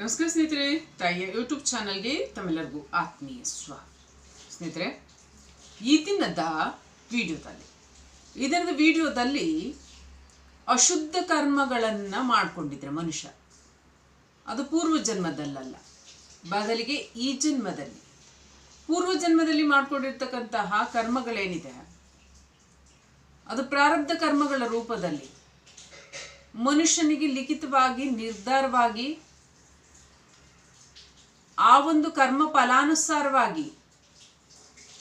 ನಮಸ್ಕಾರ ಸ್ನೇಹಿತರೆ, ತಾಯಿಯ ಯೂಟ್ಯೂಬ್ ಚಾನಲ್ಗೆ ತಮ್ಮೆಲ್ಲರಿಗೂ ಆತ್ಮೀಯ ಸ್ವಾಗತ. ಸ್ನೇಹಿತರೆ, ಈ ದಿನದ ವಿಡಿಯೋದಲ್ಲಿ ಇದರದ ವಿಡಿಯೋದಲ್ಲಿ ಅಶುದ್ಧ ಕರ್ಮಗಳನ್ನು ಮಾಡಿಕೊಂಡಿದ್ರೆ ಮನುಷ್ಯ. ಅದು ಪೂರ್ವ ಜನ್ಮದಲ್ಲಲ್ಲ ಬದಲಿಗೆ ಈ ಜನ್ಮದಲ್ಲಿ. ಪೂರ್ವ ಜನ್ಮದಲ್ಲಿ ಮಾಡಿಕೊಂಡಿರ್ತಕ್ಕಂತಹ ಕರ್ಮಗಳೇನಿದೆ, ಅದು ಪ್ರಾರಬ್ಧ ಕರ್ಮಗಳ ರೂಪದಲ್ಲಿ ಮನುಷ್ಯನಿಗೆ ಲಿಖಿತವಾಗಿ ನಿರ್ಧಾರವಾಗಿ ಆ ಒಂದು ಕರ್ಮ ಫಲಾನುಸಾರವಾಗಿ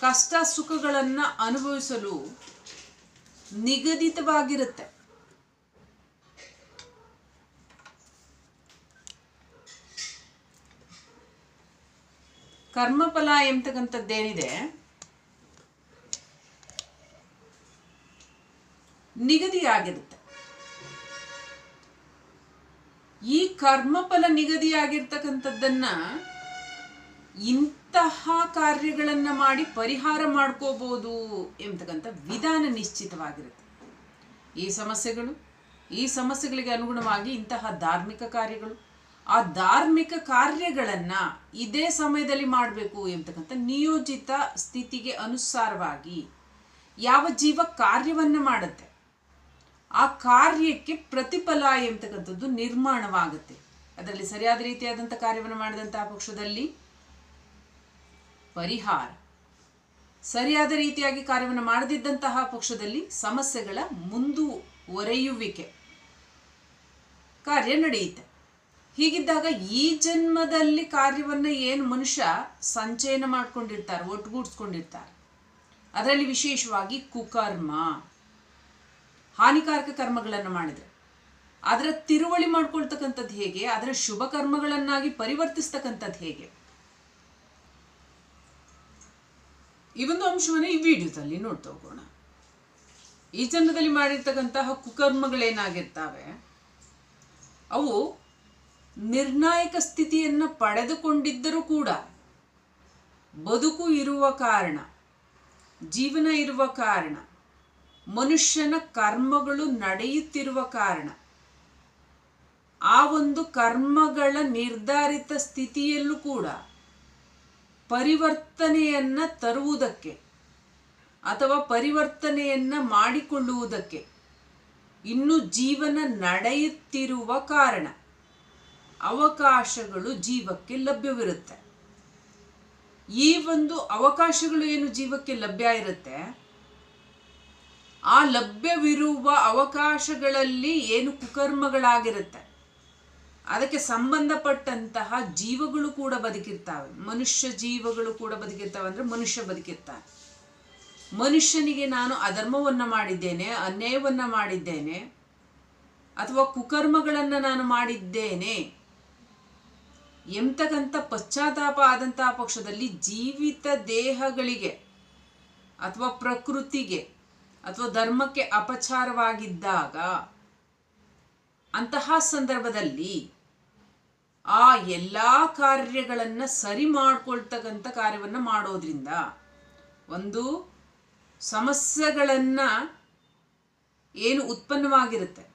ಕಷ್ಟ ಸುಖಗಳನ್ನು ಅನುಭವಿಸಲು ನಿಗದಿತವಾಗಿರುತ್ತೆ. ಕರ್ಮಫಲ ಎಂಬತಕ್ಕಂಥದ್ದೇನಿದೆ ನಿಗದಿಯಾಗಿರುತ್ತೆ. ಈ ಕರ್ಮಫಲ ನಿಗದಿಯಾಗಿರ್ತಕ್ಕಂಥದ್ದನ್ನ ಇಂತಹ ಕಾರ್ಯಗಳನ್ನು ಮಾಡಿ ಪರಿಹಾರ ಮಾಡ್ಕೋಬಹುದು ಎಂಬತಕ್ಕಂಥ ವಿಧಾನ ನಿಶ್ಚಿತವಾಗಿರುತ್ತೆ. ಈ ಸಮಸ್ಯೆಗಳು, ಈ ಸಮಸ್ಯೆಗಳಿಗೆ ಅನುಗುಣವಾಗಿ ಇಂತಹ ಧಾರ್ಮಿಕ ಕಾರ್ಯಗಳು, ಆ ಧಾರ್ಮಿಕ ಕಾರ್ಯಗಳನ್ನು ಇದೇ ಸಮಯದಲ್ಲಿ ಮಾಡಬೇಕು ಎಂಬತಕ್ಕಂಥ ನಿಯೋಜಿತ ಸ್ಥಿತಿಗೆ ಅನುಸಾರವಾಗಿ ಯಾವ ಜೀವ ಕಾರ್ಯವನ್ನು ಮಾಡುತ್ತೆ, ಆ ಕಾರ್ಯಕ್ಕೆ ಪ್ರತಿಫಲ ಎಂಬತಕ್ಕಂಥದ್ದು ನಿರ್ಮಾಣವಾಗುತ್ತೆ. ಅದರಲ್ಲಿ ಸರಿಯಾದ ರೀತಿಯಾದಂಥ ಕಾರ್ಯವನ್ನು ಮಾಡಿದಂತಹ ಪಕ್ಷದಲ್ಲಿ ಪರಿಹಾರ. ಸರಿಯಾದ ರೀತಿಯಾಗಿ ಕಾರ್ಯವನ್ನು ಮಾಡದಿದ್ದಂತಹ ಪಕ್ಷದಲ್ಲಿ ಸಮಸ್ಯೆಗಳ ಮುಂದುವರೆಯುವಿಕೆ. ಕಾರ್ಯ ನಡೆಯುತ್ತೆ. ಹೀಗಿದ್ದಾಗ ಈ ಜನ್ಮದಲ್ಲಿ ಕಾರ್ಯವನ್ನು ಏನು ಮನುಷ್ಯ ಸಂಚಯನ ಮಾಡ್ಕೊಂಡಿರ್ತಾರೆ, ಒಟ್ಟುಗೂಡಿಸ್ಕೊಂಡಿರ್ತಾರೆ. ಅದರಲ್ಲಿ ವಿಶೇಷವಾಗಿ ಕುಕರ್ಮ. ಹಾನಿಕಾರಕ ಕರ್ಮಗಳನ್ನು ಮಾಡಿದರೆ. ಅದರ ತಿರುವಳಿ ಮಾಡ್ಕೊಳ್ತಕ್ಕಂಥದ್ದು ಹೇಗೆ? ಅದರ ಶುಭ ಕರ್ಮಗಳನ್ನಾಗಿ ಪರಿವರ್ತಿಸ್ತಕ್ಕಂಥದ್ದು ಹೇಗೆ? ಈ ಒಂದು ಅಂಶವನ್ನು ಈ ವಿಡಿಯೋದಲ್ಲಿ ನೋಡ್ತಾ ಹೋಗೋಣ ಈ ಜನ್ಮದಲ್ಲಿ ಮಾಡಿರ್ತಕ್ಕಂತಹ ಕುಕರ್ಮಗಳೇನಾಗಿರ್ತಾವೆ? ಅವು ನಿರ್ಣಾಯಕ ಸ್ಥಿತಿಯನ್ನು ಪಡೆದುಕೊಂಡಿದ್ದರೂ ಕೂಡ ಬದುಕು ಇರುವ ಕಾರಣ, ಜೀವನ ಇರುವ ಕಾರಣ, ಮನುಷ್ಯನ ಕರ್ಮಗಳು ನಡೆಯುತ್ತಿರುವ ಕಾರಣ, ಆ ಒಂದು ಕರ್ಮಗಳ ನಿರ್ಧಾರಿತ ಸ್ಥಿತಿಯಲ್ಲೂ ಕೂಡ ಪರಿವರ್ತನೆಯನ್ನ ತರುವುದಕ್ಕೆ ಅಥವಾ ಪರಿವರ್ತನೆಯನ್ನ ಮಾಡಿಕೊಳ್ಳುವುದಕ್ಕೆ ಇನ್ನು ಜೀವನ ನಡೆಯುತ್ತಿರುವ ಕಾರಣ ಅವಕಾಶಗಳು ಜೀವಕ್ಕೆ ಲಭ್ಯವಿರುತ್ತೆ. ಈ ಒಂದು ಅವಕಾಶಗಳು ಏನು ಜೀವಕ್ಕೆ ಲಭ್ಯ ಇರುತ್ತೆ? ಆ ಲಭ್ಯವಿರುವ ಅವಕಾಶಗಳಲ್ಲಿ ಏನು ಕುಕರ್ಮಗಳಾಗಿರುತ್ತೆ? ಅದಕ್ಕೆ ಸಂಬಂಧಪಟ್ಟಂತಹ ಜೀವಗಳು ಕೂಡ ಬದುಕಿರ್ತಾವೆ. ಮನುಷ್ಯ ಜೀವಗಳು ಕೂಡ ಬದುಕಿರ್ತಾವೆ ಅಂದ್ರೆ ಮನುಷ್ಯ ಬದುಕಿರ್ತಾನೆ. ಮನುಷ್ಯನಿಗೆ ನಾನು ಅಧರ್ಮವನ್ನು ಮಾಡಿದ್ದೇನೆ, ಅನ್ಯಾಯವನ್ನ ಮಾಡಿದ್ದೇನೆ, ಅಥವಾ ಕುಕರ್ಮಗಳನ್ನು ನಾನು ಮಾಡಿದ್ದೇನೆ, ಎಂತಕ್ಕಂಥ ಪಶ್ಚಾತ್ತಾಪ ಆದಂತಹ ಪಕ್ಷದಲ್ಲಿ ಜೀವಿತ ದೇಹಗಳಿಗೆ ಅಥವಾ ಪ್ರಕೃತಿಗೆ ಅಥವಾ ಧರ್ಮಕ್ಕೆ ಅಪಚಾರವಾಗಿದ್ದಾಗ ಅಂತಹ ಸಂದರ್ಭದಲ್ಲಿ ಆ ಎಲ್ಲ ಕಾರ್ಯಗಳನ್ನು ಸರಿ ಮಾಡ್ಕೊಳ್ತಕ್ಕಂಥ ಕಾರ್ಯವನ್ನು ಮಾಡೋದ್ರಿಂದ ಒಂದು ಸಮಸ್ಯೆಗಳನ್ನು ಏನು ಉತ್ಪನ್ನವಾಗಿರುತ್ತೆ.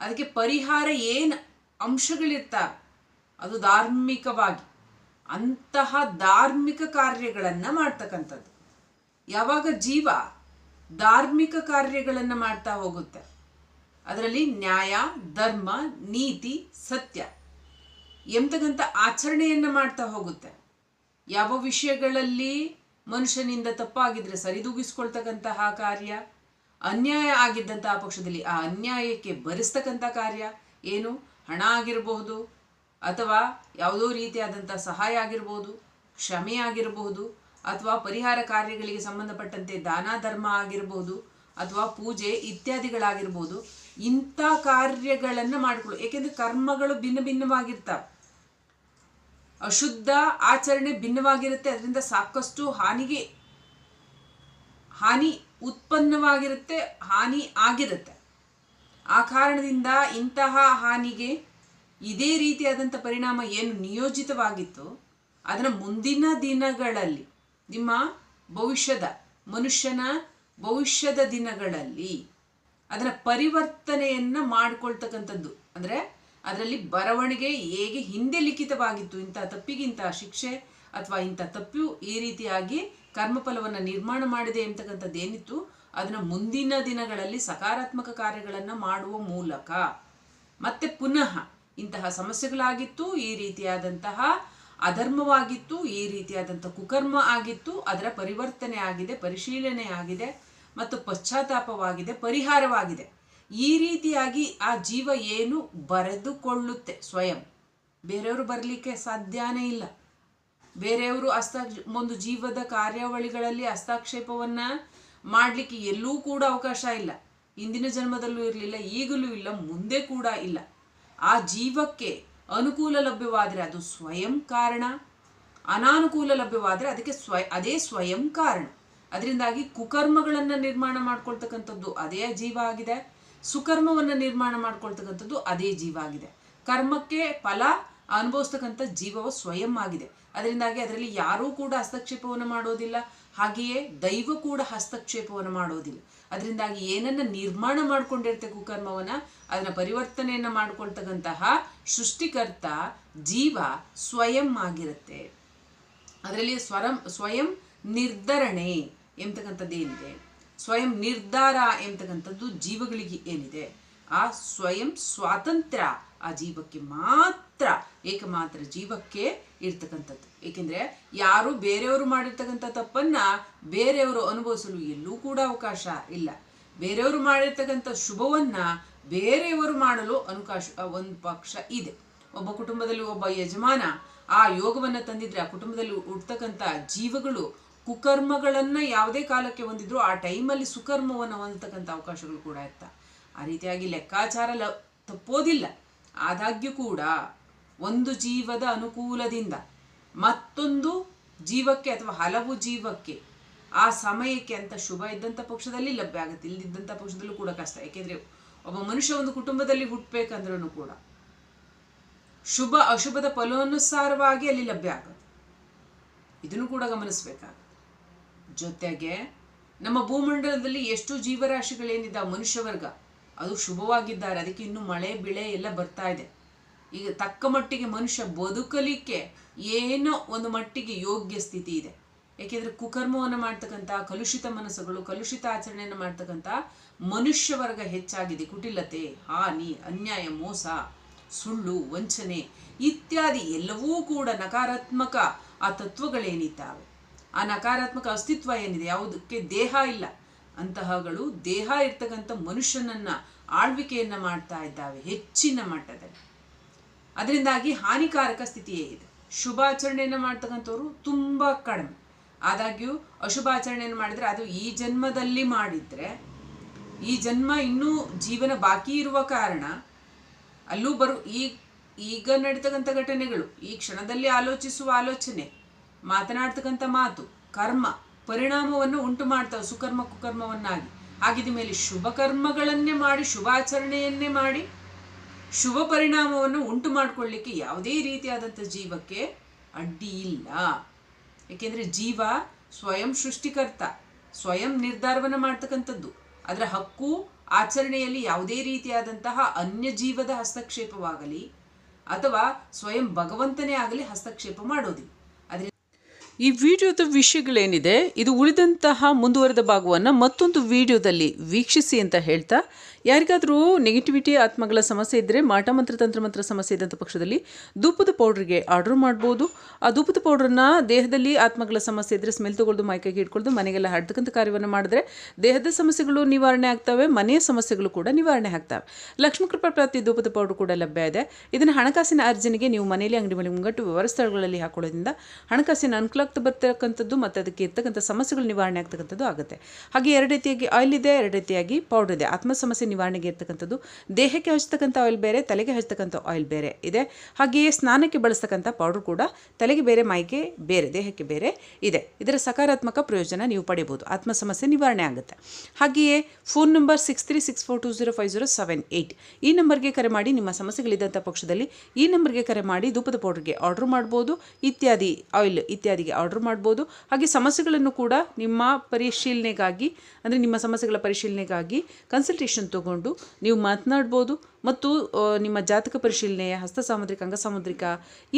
ಅದಕ್ಕೆ ಪರಿಹಾರ ಏನು ಅಂಶಗಳಿರ್ತಾರೆ ಅದು ಧಾರ್ಮಿಕವಾಗಿ. ಅಂತಹ ಧಾರ್ಮಿಕ ಕಾರ್ಯಗಳನ್ನು ಮಾಡ್ತಕ್ಕಂಥದ್ದು. ಯಾವಾಗ ಜೀವ ಧಾರ್ಮಿಕ ಕಾರ್ಯಗಳನ್ನು ಮಾಡ್ತಾ ಹೋಗುತ್ತೆ. ಅದರಲ್ಲಿ ನ್ಯಾಯ, ಧರ್ಮ, ನೀತಿ, ಸತ್ಯ. ಎಂತಕ್ಕಂಥ ಆಚರಣೆಯನ್ನು ಮಾಡ್ತಾ ಹೋಗುತ್ತೆ. ಯಾವ ವಿಷಯಗಳಲ್ಲಿ ಮನುಷ್ಯನಿಂದ ತಪ್ಪಾಗಿದ್ರೆ ಸರಿದೂಗಿಸ್ಕೊಳ್ತಕ್ಕಂತಹ ಕಾರ್ಯ, ಅನ್ಯಾಯ ಆಗಿದ್ದಂತಹ ಪಕ್ಷದಲ್ಲಿ ಆ ಅನ್ಯಾಯಕ್ಕೆ ಭರಿಸ್ತಕ್ಕಂಥ ಕಾರ್ಯ ಏನು? ಹಣ ಆಗಿರಬಹುದು ಅಥವಾ ಯಾವುದೋ ರೀತಿಯಾದಂಥ ಸಹಾಯ ಆಗಿರ್ಬೋದು, ಕ್ಷಮೆ ಆಗಿರಬಹುದು ಅಥವಾ ಪರಿಹಾರ ಕಾರ್ಯಗಳಿಗೆ ಸಂಬಂಧಪಟ್ಟಂತೆ ದಾನ, ಧರ್ಮ ಆಗಿರಬಹುದು ಅಥವಾ ಪೂಜೆ ಇತ್ಯಾದಿಗಳಾಗಿರ್ಬೋದು, ಇಂಥ ಕಾರ್ಯಗಳನ್ನು ಮಾಡಿಕೊಳ್ಳು, ಏಕೆಂದರೆ ಕರ್ಮಗಳು ಭಿನ್ನ ಭಿನ್ನವಾಗಿರ್ತವೆ. ಅಶುದ್ಧ ಆಚರಣೆ ಭಿನ್ನವಾಗಿರುತ್ತೆ. ಅದರಿಂದ ಸಾಕಷ್ಟು ಹಾನಿಗೆ, ಹಾನಿ ಉತ್ಪನ್ನವಾಗಿರುತ್ತೆ, ಹಾನಿ ಆಗಿರುತ್ತೆ. ಆ ಕಾರಣದಿಂದ ಇಂತಹ ಹಾನಿಗೆ ಇದೇ ರೀತಿಯಾದಂಥ ಪರಿಣಾಮ ಏನು ನಿಯೋಜಿತವಾಗಿತ್ತು, ಅದನ್ನು ಮುಂದಿನ ದಿನಗಳಲ್ಲಿ, ನಿಮ್ಮ ಭವಿಷ್ಯದ, ಮನುಷ್ಯನ ಭವಿಷ್ಯದ ದಿನಗಳಲ್ಲಿ ಅದರ ಪರಿವರ್ತನೆಯನ್ನು ಮಾಡಿಕೊಳ್ತಕ್ಕಂಥದ್ದು. ಅಂದರೆ ಅದರಲ್ಲಿ ಬರವಣಿಗೆ ಹೇಗೆ ಹಿಂದೆ ಲಿಖಿತವಾಗಿತ್ತು, ಇಂಥ ತಪ್ಪಿಗಿಂತ ಶಿಕ್ಷೆ ಅಥವಾ ಇಂಥ ತಪ್ಪು ಈ ರೀತಿಯಾಗಿ ಕರ್ಮಫಲವನ್ನು ನಿರ್ಮಾಣ ಮಾಡಿದೆ ಎಂತಕ್ಕಂಥದ್ದು ಏನಿತ್ತು, ಅದನ್ನು ಮುಂದಿನ ದಿನಗಳಲ್ಲಿ ಸಕಾರಾತ್ಮಕ ಕಾರ್ಯಗಳನ್ನು ಮಾಡುವ ಮೂಲಕ. ಮತ್ತೆ ಪುನಃ ಇಂತಹ ಸಮಸ್ಯೆಗಳಾಗಿತ್ತು, ಈ ರೀತಿಯಾದಂತಹ ಅಧರ್ಮವಾಗಿತ್ತು, ಈ ರೀತಿಯಾದಂಥ ಕುಕರ್ಮ ಆಗಿತ್ತು, ಅದರ ಪರಿವರ್ತನೆ ಆಗಿದೆ, ಪರಿಶೀಲನೆ ಆಗಿದೆ, ಮತ್ತು ಪಶ್ಚಾತ್ತಾಪವಾಗಿದೆ, ಪರಿಹಾರವಾಗಿದೆ. ಈ ರೀತಿಯಾಗಿ ಆ ಜೀವ ಏನು ಬರೆದುಕೊಳ್ಳುತ್ತೆ ಸ್ವಯಂ. ಬೇರೆಯವರು ಬರಲಿಕ್ಕೆ ಸಾಧ್ಯನೇ ಇಲ್ಲ. ಬೇರೆಯವರು ಹಸ್ತ ಒಂದು ಜೀವದ ಕಾರ್ಯಾವಳಿಗಳಲ್ಲಿ ಹಸ್ತಕ್ಷೇಪವನ್ನು ಮಾಡಲಿಕ್ಕೆ ಎಲ್ಲೂ ಕೂಡ ಅವಕಾಶ ಇಲ್ಲ. ಇಂದಿನ ಜನ್ಮದಲ್ಲೂ ಇರಲಿಲ್ಲ, ಈಗಲೂ ಇಲ್ಲ, ಮುಂದೆ ಕೂಡ ಇಲ್ಲ. ಆ ಜೀವಕ್ಕೆ ಅನುಕೂಲ ಲಭ್ಯವಾದರೆ ಅದು ಸ್ವಯಂ ಕಾರಣ. ಅನಾನುಕೂಲ ಲಭ್ಯವಾದರೆ ಅದಕ್ಕೆ ಸ್ವ ಅದೇ ಸ್ವಯಂ ಕಾರಣ. ಅದರಿಂದಾಗಿ ಕುಕರ್ಮಗಳನ್ನು ನಿರ್ಮಾಣ ಮಾಡ್ಕೊಳ್ತಕ್ಕಂಥದ್ದು ಅದೇ ಜೀವ ಆಗಿದೆ. ಸುಕರ್ಮವನ್ನು ನಿರ್ಮಾಣ ಮಾಡ್ಕೊಳ್ತಕ್ಕಂಥದ್ದು ಅದೇ ಜೀವ ಆಗಿದೆ. ಕರ್ಮಕ್ಕೆ ಫಲ ಅನುಭವಿಸ್ತಕ್ಕಂಥ ಜೀವವು ಸ್ವಯಂ ಆಗಿದೆ. ಅದರಿಂದಾಗಿ ಅದರಲ್ಲಿ ಯಾರೂ ಕೂಡ ಹಸ್ತಕ್ಷೇಪವನ್ನು ಮಾಡೋದಿಲ್ಲ. ಹಾಗೆಯೇ ದೈವ ಕೂಡ ಹಸ್ತಕ್ಷೇಪವನ್ನು ಮಾಡೋದಿಲ್ಲ. ಅದರಿಂದಾಗಿ ಏನನ್ನ ನಿರ್ಮಾಣ ಮಾಡ್ಕೊಂಡಿರುತ್ತೆ ಕುಕರ್ಮವನ್ನ, ಅದನ್ನ ಪರಿವರ್ತನೆಯನ್ನ ಮಾಡ್ಕೊಳ್ತಕ್ಕಂತಹ ಸೃಷ್ಟಿಕರ್ತ ಜೀವ ಸ್ವಯಂ ಆಗಿರುತ್ತೆ. ಅದರಲ್ಲಿ ಸ್ವರಂ, ಸ್ವಯಂ ನಿರ್ಧರಣೆ ಎಂಬತಕ್ಕಂಥದ್ದು ಏನಿದೆ? ಸ್ವಯಂ ನಿರ್ಧಾರ ಎಂತಕ್ಕಂಥದ್ದು ಜೀವಗಳಿಗೆ ಏನಿದೆ? ಆ ಸ್ವಯಂ ಸ್ವಾತಂತ್ರ್ಯ, ಆ ಜೀವಕ್ಕೆ ಮಾತ್ರ, ಏಕಮಾತ್ರ ಜೀವಕ್ಕೆ ಇರ್ತಕ್ಕಂಥದ್ದು. ಏಕೆಂದ್ರೆ ಯಾರು ಬೇರೆಯವರು ಮಾಡಿರ್ತಕ್ಕಂಥ ತಪ್ಪನ್ನ ಬೇರೆಯವರು ಅನುಭವಿಸಲು ಎಲ್ಲೂ ಕೂಡ ಅವಕಾಶ ಇಲ್ಲ. ಬೇರೆಯವರು ಮಾಡಿರ್ತಕ್ಕಂಥ ಶುಭವನ್ನ ಬೇರೆಯವರು ಮಾಡಲು ಅನುಕಾಶ, ಒಂದು ಪಕ್ಷ ಇದೆ. ಒಬ್ಬ ಕುಟುಂಬದಲ್ಲಿ ಒಬ್ಬ ಯಜಮಾನ ಆ ಯೋಗವನ್ನ ತಂದಿದ್ರೆ ಆ ಕುಟುಂಬದಲ್ಲಿ ಹುಡ್ತಕ್ಕಂಥ ಜೀವಗಳು ಕುಕರ್ಮಗಳನ್ನ ಯಾವುದೇ ಕಾಲಕ್ಕೆ ಹೊಂದಿದ್ರು ಆ ಟೈಮಲ್ಲಿ ಸುಕರ್ಮವನ್ನು ಹೊಂದತಕ್ಕಂಥ ಅವಕಾಶಗಳು ಕೂಡ ಇತ್ತ. ಆ ರೀತಿಯಾಗಿ ಲೆಕ್ಕಾಚಾರ ಲ ತಪ್ಪೋದಿಲ್ಲ. ಆದಾಗ್ಯೂ ಕೂಡ ಒಂದು ಜೀವದ ಅನುಕೂಲದಿಂದ ಮತ್ತೊಂದು ಜೀವಕ್ಕೆ ಅಥವಾ ಹಲವು ಜೀವಕ್ಕೆ ಆ ಸಮಯಕ್ಕೆ ಅಂತ ಶುಭ ಇದ್ದಂಥ ಪಕ್ಷದಲ್ಲಿ ಲಭ್ಯ ಆಗುತ್ತೆ. ಇಲ್ಲದಿದ್ದಂಥ ಪಕ್ಷದಲ್ಲೂ ಕೂಡ ಕಷ್ಟ. ಯಾಕೆಂದ್ರೆ ಒಬ್ಬ ಮನುಷ್ಯ ಒಂದು ಕುಟುಂಬದಲ್ಲಿ ಹುಟ್ಟಬೇಕಂದ್ರೂ ಕೂಡ ಶುಭ ಅಶುಭದ ಫಲಾನುಸಾರವಾಗಿ ಅಲ್ಲಿ ಲಭ್ಯ ಆಗುತ್ತೆ. ಇದನ್ನು ಕೂಡ ಗಮನಿಸಬೇಕಾಗುತ್ತೆ. ಜೊತೆಗೆ ನಮ್ಮ ಭೂಮಂಡಲದಲ್ಲಿ ಎಷ್ಟು ಮನುಷ್ಯ ವರ್ಗ? ಅದು ಶುಭವಾಗಿದ್ದಾರೆ. ಅದಕ್ಕೆ ಇನ್ನು ಮಳೆ, ಬೆಳೆ ಎಲ್ಲ ಬರ್ತಾ ಇದೆ. ಈಗ ತಕ್ಕ ಮಟ್ಟಿಗೆ ಮನುಷ್ಯ ಬದುಕಲಿಕ್ಕೆ ಏನೋ ಒಂದು ಮಟ್ಟಿಗೆ ಯೋಗ್ಯ ಸ್ಥಿತಿ ಇದೆ. ಏಕೆಂದರೆ ಕುಕರ್ಮವನ್ನು ಮಾಡ್ತಕ್ಕಂಥ, ಕಲುಷಿತ ಮನಸ್ಸುಗಳು, ಕಲುಷಿತ ಆಚರಣೆಯನ್ನು ಮಾಡ್ತಕ್ಕಂಥ ಮನುಷ್ಯ ವರ್ಗ ಹೆಚ್ಚಾಗಿದೆ. ಕುಟಿಲತೆ, ಹಾನಿ, ಅನ್ಯಾಯ, ಮೋಸ, ಸುಳ್ಳು, ವಂಚನೆ ಇತ್ಯಾದಿ ಎಲ್ಲವೂ ಕೂಡ ನಕಾರಾತ್ಮಕ ಆ ತತ್ವಗಳೇನಿದ್ದಾವೆ. ಆ ನಕಾರಾತ್ಮಕ ಅಸ್ತಿತ್ವ ಏನಿದೆ? ಯಾವುದಕ್ಕೆ ದೇಹ ಇಲ್ಲ. ಅಂತಹಗಳು ದೇಹ ಇರ್ತಕ್ಕಂಥ ಮನುಷ್ಯನನ್ನ ಆಳ್ವಿಕೆಯನ್ನ ಮಾಡ್ತಾ ಇದ್ದಾವೆ, ಹೆಚ್ಚಿನ ಮಟ್ಟದಲ್ಲಿ. ಅದರಿಂದಾಗಿ ಹಾನಿಕಾರಕ ಸ್ಥಿತಿಯೇ ಇದೆ. ಶುಭಾಚರಣೆಯನ್ನು ಮಾಡ್ತಕ್ಕಂಥವ್ರು ತುಂಬ ಕಡಿಮೆ. ಆದಾಗ್ಯೂ ಅಶುಭಾಚರಣೆಯನ್ನು ಮಾಡಿದರೆ ಅದು ಈ ಜನ್ಮದಲ್ಲಿ ಮಾಡಿದರೆ, ಈ ಜನ್ಮ ಇನ್ನೂ ಜೀವನ ಬಾಕಿ ಇರುವ ಕಾರಣ ಅಲ್ಲೂ ಬರು ಈ, ಈಗ ನಡೀತಕ್ಕಂಥ ಘಟನೆಗಳು, ಈ ಕ್ಷಣದಲ್ಲಿ ಆಲೋಚಿಸುವ ಆಲೋಚನೆ ಮಾತನಾಡ್ತಕ್ಕಂಥ ಮಾತು, ಕರ್ಮ, ಪರಿಣಾಮವನ್ನು ಉಂಟು ಮಾಡ್ತಾವೆ ಸುಕರ್ಮ, ಕುಕರ್ಮವನ್ನಾಗಿ. ಆಗಿದ ಮೇಲೆ ಶುಭ ಕರ್ಮಗಳನ್ನೇ ಮಾಡಿ, ಶುಭಾಚರಣೆಯನ್ನೇ ಮಾಡಿ, ಶುಭ ಪರಿಣಾಮವನ್ನು ಉಂಟು ಮಾಡಿಕೊಳ್ಳಿಕ್ಕೆ ಯಾವುದೇ ರೀತಿಯಾದಂಥ ಜೀವಕ್ಕೆ ಅಡ್ಡಿ ಇಲ್ಲ. ಏಕೆಂದರೆ ಜೀವ ಸ್ವಯಂ ಸೃಷ್ಟಿಕರ್ತ, ಸ್ವಯಂ ನಿರ್ಧಾರವನ್ನು ಮಾಡ್ತಕ್ಕಂಥದ್ದು. ಅದರ ಹಕ್ಕು ಆಚರಣೆಯಲ್ಲಿ ಯಾವುದೇ ರೀತಿಯಾದಂತಹ ಅನ್ಯ ಜೀವದ ಹಸ್ತಕ್ಷೇಪವಾಗಲಿ ಅಥವಾ ಸ್ವಯಂ ಭಗವಂತನೇ ಆಗಲಿ ಹಸ್ತಕ್ಷೇಪ ಮಾಡೋದಿಲ್ಲ. ಈ ವಿಡಿಯೋದ ವಿಷಯಗಳೇನಿದೆ, ಇದು ಉಳಿದಂತಹ ಮುಂದುವರೆದ ಭಾಗವನ್ನು ಮತ್ತೊಂದು ವಿಡಿಯೋದಲ್ಲಿ ವೀಕ್ಷಿಸಿ ಅಂತ ಹೇಳ್ತಾ, ಯಾರಿಗಾದರೂ ನೆಗೆಟಿವಿಟಿ ಆತ್ಮಗಳ ಸಮಸ್ಯೆ ಇದ್ದರೆ ಮಾಟ ಮಂತ್ರ, ತಂತ್ರ ಮಂತ್ರ ಸಮಸ್ಯೆ ಇದ್ದಂಥ ಪಕ್ಷದಲ್ಲಿ ಧೂಪದ ಪೌಡ್ರಿಗೆ ಆರ್ಡರ್ ಮಾಡ್ಬೋದು. ಆ ಧೂಪದ ಪೌಡ್ರನ್ನ ದೇಹದಲ್ಲಿ ಆತ್ಮಗಳ ಸಮಸ್ಯೆ ಇದ್ದರೆ ಸ್ಮೆಲ್ ತೊಗೊಳ್ದು ಮೈಕೈಗೆ ಇಟ್ಕೊಳ್ದು ಮನೆಗೆಲ್ಲ ಹಡ್ತಕ್ಕಂಥ ಕಾರ್ಯವನ್ನು ಮಾಡಿದ್ರೆ ದೇಹದ ಸಮಸ್ಯೆಗಳು ನಿವಾರಣೆ ಆಗ್ತವೆ, ಮನೆಯ ಸಮಸ್ಯೆಗಳು ಕೂಡ ನಿವಾರಣೆ ಆಗ್ತವೆ. ಲಕ್ಷ್ಮೀ ಕೃಪಾ ಪ್ರಾಪ್ತಿ ಧೂಪದ ಪೌಡ್ರ್ ಕೂಡ ಲಭ್ಯ ಇದೆ. ಇದನ್ನು ಹಣಕಾಸಿನ ಅರ್ಜನೆಗೆ ನೀವು ಮನೆಯಲ್ಲಿ ಅಂಗಡಿ ಮನೆ ಮುಂಗಟ್ಟು ವ್ಯವಸ್ಥೆಗಳಲ್ಲಿ ಹಾಕೊಳ್ಳೋದ್ರಿಂದ ಹಣಕಾಸಿನ ಅನುಕೂಲ ಆಗ್ತಾ ಬರ್ತಕ್ಕಂಥದ್ದು ಮತ್ತು ಅದಕ್ಕೆ ಇರ್ತಕ್ಕಂಥ ಸಮಸ್ಯೆಗಳು ನಿವಾರಣೆ ಆಗ್ತಕ್ಕಂಥದ್ದು ಆಗುತ್ತೆ. ಹಾಗೆ ಎರಡು ರೀತಿಯಾಗಿ ಆಯಿಲ್ ಇದೆ, ಎರಡು ರೀತಿಯಾಗಿ ಪೌಡರ್ ಇದೆ. ಆತ್ಮ ಸಮಸ್ಯೆ ನಿವಾರಣೆಗೆ ಇರ್ತಕ್ಕಂಥದ್ದು, ದೇಹಕ್ಕೆ ಹಚ್ಚತಕ್ಕಂಥ ಆಯಿಲ್ ಬೇರೆ, ತಲೆಗೆ ಹಚ್ಚತಕ್ಕಂಥ ಆಯಿಲ್ ಬೇರೆ ಇದೆ. ಹಾಗೆಯೇ ಸ್ನಾನಕ್ಕೆ ಬಳಸ್ತಕ್ಕಂಥ ಪೌಡರ್ ಕೂಡ ತಲೆಗೆ ಬೇರೆ, ಮೈಗೆ ಬೇರೆ, ದೇಹಕ್ಕೆ ಬೇರೆ ಇದೆ. ಇದರ ಸಕಾರಾತ್ಮಕ ಪ್ರಯೋಜನ ನೀವು ಪಡೆಯಬಹುದು ಆತ್ಮ ಸಮಸ್ಯೆ ನಿವಾರಣೆ ಆಗುತ್ತೆ. ಹಾಗೆಯೇ phone number six three six four two zero five zero seven eight ಈ ನಂಬರ್ಗೆ ಕರೆ ಮಾಡಿ ನಿಮ್ಮ ಸಮಸ್ಯೆಗಳಿದ್ದಂಥ ಪಕ್ಷದಲ್ಲಿ ಈ ನಂಬರ್ಗೆ ಕರೆ ಮಾಡಿ ಧೂಪದ ಪೌಡರ್ಗೆ ಆರ್ಡರ್ ಮಾಡ್ಬೋದು. ಇತ್ಯಾದಿ ಆಯಿಲ್ ಇತ್ಯಾದಿಗೆ ಆರ್ಡರ್ ಮಾಡ್ಬೋದು. ಹಾಗೆ ಸಮಸ್ಯೆಗಳನ್ನು ಕೂಡ ನಿಮ್ಮ ಪರಿಶೀಲನೆಗಾಗಿ, ಅಂದರೆ ನಿಮ್ಮ ಸಮಸ್ಯೆಗಳ ಪರಿಶೀಲನೆಗಾಗಿ ಕನ್ಸಲ್ಟೇಷನ್ ತಗೊಂಡು ನೀವು ಮಾತನಾಡ್ಬೋದು. ಮತ್ತು ನಿಮ್ಮ ಜಾತಕ ಪರಿಶೀಲನೆ, ಹಸ್ತ ಸಾಮುದ್ರಿಕ ಅಂಗ ಸಾಮುದ್ರಿಕ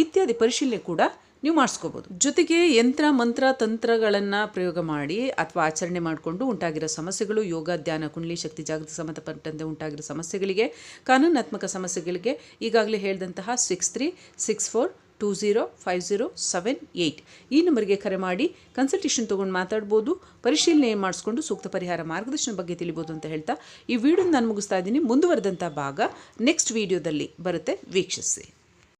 ಇತ್ಯಾದಿ ಪರಿಶೀಲನೆ ಕೂಡ ನೀವು ಮಾಡಿಸ್ಕೋಬೋದು. ಜೊತೆಗೆ ಯಂತ್ರ, ಮಂತ್ರ, ತಂತ್ರಗಳನ್ನು ಪ್ರಯೋಗ ಮಾಡಿ ಅಥವಾ ಆಚರಣೆ ಮಾಡಿಕೊಂಡು ಉಂಟಾಗಿರೋ ಸಮಸ್ಯೆಗಳು, ಯೋಗ, ಧ್ಯಾನ, ಕುಂಡಲಿ, ಶಕ್ತಿ, ಜಾಗೃತಿ ಸಂಬಂಧಪಟ್ಟಂತೆ ಉಂಟಾಗಿರೋ ಸಮಸ್ಯೆಗಳಿಗೆ, ಕಾನೂನಾತ್ಮಕ ಸಮಸ್ಯೆಗಳಿಗೆ ಈಗಾಗಲೇ ಹೇಳಿದಂತಹ six three six four two zero five zero seven eight ಈ ನಂಬರ್ಗೆ ಕರೆ ಮಾಡಿ ಕನ್ಸಲ್ಟೇಷನ್ ತೊಗೊಂಡು ಮಾತಾಡ್ಬೋದು, ಪರಿಶೀಲನೆ ಮಾಡಿಸ್ಕೊಂಡು ಸೂಕ್ತ ಪರಿಹಾರ ಮಾರ್ಗದರ್ಶನ ಬಗ್ಗೆ ತಿಳಿಬೋದು ಅಂತ ಹೇಳ್ತಾ ಈ ವಿಡಿಯೋ ನಾನು ಮುಗಿಸ್ತಾ ಇದ್ದೀನಿ. ಮುಂದುವರೆದಂಥ ಭಾಗ ನೆಕ್ಸ್ಟ್ ವಿಡಿಯೋದಲ್ಲಿ ಬರುತ್ತೆ. ವೀಕ್ಷಿಸಿ.